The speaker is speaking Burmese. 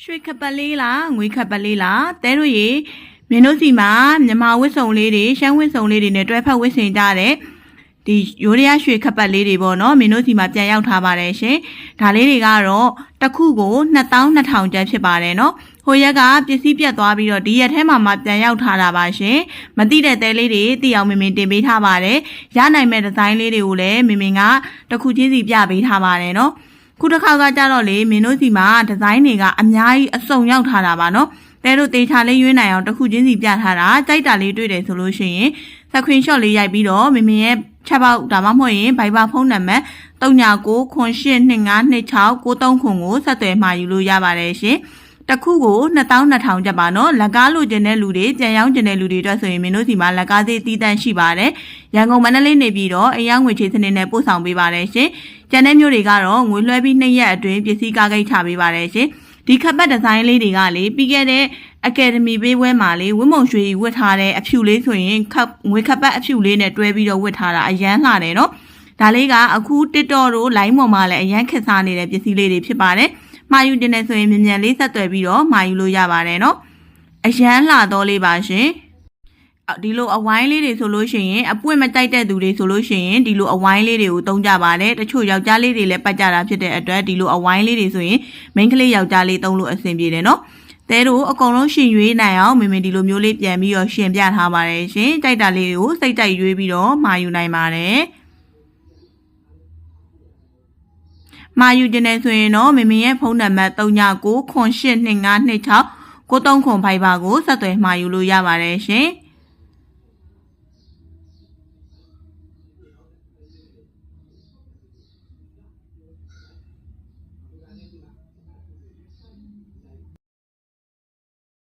ရွှေခပ်ပတ်လေးလားငွေခပ်ပတ်လေးလားတဲတို့ရေမင်းတို့စီမှာမြန်မာဝတ်စုံလေးတွေရှမ်းဝတ်စုံလေးတွေနဲ့တွဲဖက်ဝတ်ဆင်ကြတဲ့ဒီရိုးရရရွှေခပ်ပတ်လေးတွေပေါ့နော်မင်းတို့စီမှာပြန်ရောက်ထားပါတယ်ရှင်ဒါလေးတွေကတော့တစ်ခုကို2200ကျပ်ဖြစ်ပါတယ်နော်ဟိုရက်ကပစ္စည်းပြတ်သွားပြီးတော့ဒီရက်ထဲမှာမှပြန်ရောက်ထားတာပါရှင်မတိတဲ့တဲလေးတွေတည်အောင်မင်းမင်းတင်ပေးထားပါတယ်ရနိုင်မဲ့ဒီဇိုင်းလေးတွေကိုလည်းမင်းမင်းကတစ်ခုချင်းစီပြပေးထားပါတယ်နော် ခုတစ်ခါကကြတော့လေမင်းတို့စီမှာဒီဇိုင်းတွေကအများကြီးအစုံရောက်ထားတာပါနော်တဲတို့တေချာလေးရွေးနိုင်အောင်တစ်ခုချင်းစီပြထားတာကြိုက်တာလေးတွေ့တယ်ဆိုလို့ရှိရင်စခွင်ရှော့လေးရိုက်ပြီးတော့မမရဲ့ချက်ပေါက်ဒါမှမဟုတ်ရင်ဘိုင်ဘာဖုန်းနံပါတ်39ခွန်82526 93ခွန်ကိုဆက်သွယ်မှာယူလို့ရပါတယ်ရှင် တစ်ခုကို2200ကျပ်ပါနော်လက်ကားလိုချင်တဲ့လူတွေကြံရောင်းချင်တဲ့လူတွေအတွက်ဆိုရင်မင်းတို့စီမှာလက်ကားသေးတီးတန့်ရှိပါတယ်ရန်ကုန်မန္တလေးနေပြီးတော့အယောင်ငွေချေစနစ်နဲ့ပို့ဆောင်ပေးပါတယ်ရှင်ကျန်တဲ့မျိုးတွေကတော့ငွေလွှဲပြီးနှစ်ရက်အတွင်းပစ္စည်းကားဂိတ်ချပေးပါတယ်ရှင်ဒီခပ်ပတ်ဒီဇိုင်းလေးတွေကလေပြီးခဲ့တဲ့အကယ်ဒမီပေးပွဲမှာလေဝင်းမုံရွှေကြီးဝတ်ထားတဲ့အဖြူလေးဆိုရင်ခပ်ငွေခပ်ပတ်အဖြူလေးနဲ့တွဲပြီးတော့ဝတ်ထားတာအရန်လှတယ်နော်ဒါလေးကအခု TikTok တို့ line ပေါ်မှာလည်းအရန်ခက်စားနေတဲ့ပစ္စည်းလေးတွေဖြစ်ပါတယ် မှာယူတင်နေဆိုရင်မြန်မြန်လေးဆက်သွယ်ပြီးတော့မှာယူလို့ရပါတယ်နော်အရန်လှတော့လေးပါရှင်အော်ဒီလိုအဝိုင်းလေးတွေဆိုလို့ရှိရင်အပွင့်မတိုက်တဲ့သူတွေဆိုလို့ရှိရင်ဒီလိုအဝိုင်းလေးတွေကိုတုံးကြပါတယ်တချို့ယောက်ျားလေးတွေလည်းပတ်ကြတာဖြစ်တဲ့အတွက်ဒီလိုအဝိုင်းလေးတွေဆိုရင်မိန်းကလေးယောက်ျားလေးတုံးလို့အဆင်ပြေတယ်နော်တဲတို့အကုန်လုံးရှင်ရွေးနိုင်အောင်မင်းမင်းဒီလိုမျိုးလေးပြန်ပြီးတော့ရှင်ပြထားပါတယ်ရှင်ကြိုက်တာလေးကိုစိတ်ကြိုက်ရွေးပြီးတော့မှာယူနိုင်ပါတယ် မှာယူတင်နေဆိုရင်တော့မင်းမင်းရဲ့ဖုန်းနံပါတ်39982526 93ခွန်ဖိုင်ဘာကိုဆက်သွယ်မှာယူလို့ရပါတယ်ရှင်။